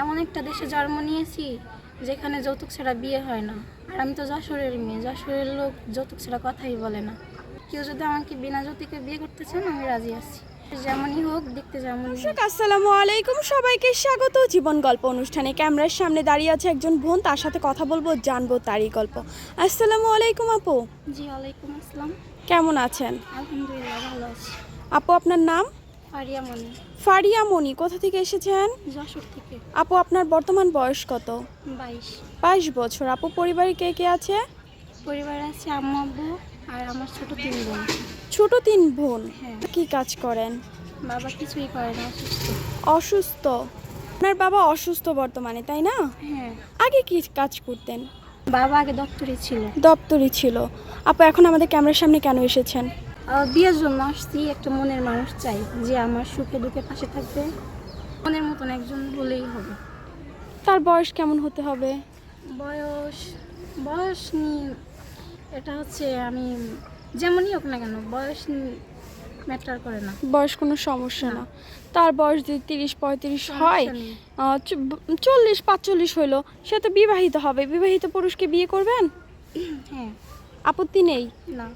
এমন একটা দেশে জন্ম নিয়েছি যেখানে যৌতুক ছাড়া বিয়ে হয় না। আর আমি তো যশোরের মেয়ে যশোরের লোক যৌতুক ছাড়া কথাই বলে না। কেউ যদি আমাকে বিনা যৌতুকে বিয়ে করতে চান আমি রাজি আছি। যেমনই হোক দেখতে যেমনই হোক। আসসালামু আলাইকুম। সবাইকে স্বাগত। জীবন গল্প অনুষ্ঠানে ক্যামেরার সামনে দাঁড়িয়ে আছে একজন বোন তার সাথে কথা বলব জানব তারই গল্প। আসসালামু আলাইকুম আপু। জি ওয়ালাইকুম আসসালাম। কেমন আছেন? আলহামদুলিল্লাহ ভালো আছি। আপু আপনার নাম? ফারিয়া মনি কোথা থেকে এসেছেন? যশোর থেকে। আপু আপনার বর্তমান বয়স কত? বাইশ। বাইশ বছর। আপু পরিবারে কে কে আছে? পরিবারে আছে আম্মু আব্বু আর আমার ছোট তিন বোন। ছোট তিন বোন? হ্যাঁ। কি কাজ করেন? বাবা কিছুই করে না অসুস্থ। অসুস্থ? আপনার বাবা অসুস্থ বর্তমানে তাই না? হ্যাঁ। আগে কি কাজ করতেন? বাবা আগে দপ্তরে ছিল। দপ্তরি ছিল। আপু এখন আমাদের ক্যামেরার সামনে কেন এসেছেন? বিয়ের জন্য আসছি একটা মনের মানুষ চাই যে আমার সুখে দুঃখে পাশে থাকবে। মনের মতন একজন হলেই হবে। তার বয়স কেমন হতে হবে? বয়স বয়স নিয়ে এটা হচ্ছে আমি যেমনই হোক না কেন বয়স ম্যাটার করে না। বয়স কোনো সমস্যা না। তার বয়স যদি তিরিশ পঁয়ত্রিশ হয় চল্লিশ পাঁচচল্লিশ হইল সে তো বিবাহিত হবে। বিবাহিত পুরুষকে বিয়ে করবেন? হ্যাঁ। আপত্তি নেই? না।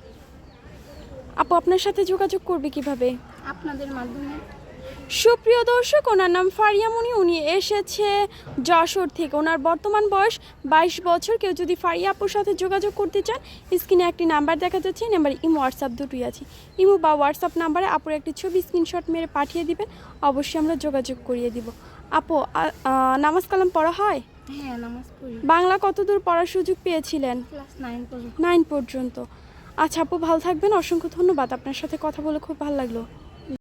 আপু আপনার সাথে যোগাযোগ করবে কীভাবে? আপনাদের মাধ্যমে। সুপ্রিয় দর্শক ওনার নাম ফারিয়ামণি উনি এসেছে যশোর থেকে। ওনার বর্তমান বয়স বাইশ বছর। কেউ যদি ফারিয়া আপুর সাথে যোগাযোগ করতে চান স্ক্রিনে একটি নাম্বার দেখা যাচ্ছে। নাম্বার ইমো হোয়াটসঅ্যাপ দুটোই আছে। ইমো বা হোয়াটসঅ্যাপ নাম্বারে আপুর একটি ছবি স্ক্রিনশট মেরে পাঠিয়ে দিবেন। অবশ্যই আমরা যোগাযোগ করিয়ে দিব। আপু নামাজ কালাম পড়া হয়? হ্যাঁ নামাজ বাংলা কতদূর পড়ার সুযোগ পেয়েছিলেন? ক্লাস নাইন পর্যন্ত। নাইন পর্যন্ত। আচ্ছা আপু ভালো থাকবেন। অসংখ্য ধন্যবাদ। আপনার সাথে কথা বলে খুব ভালো লাগল।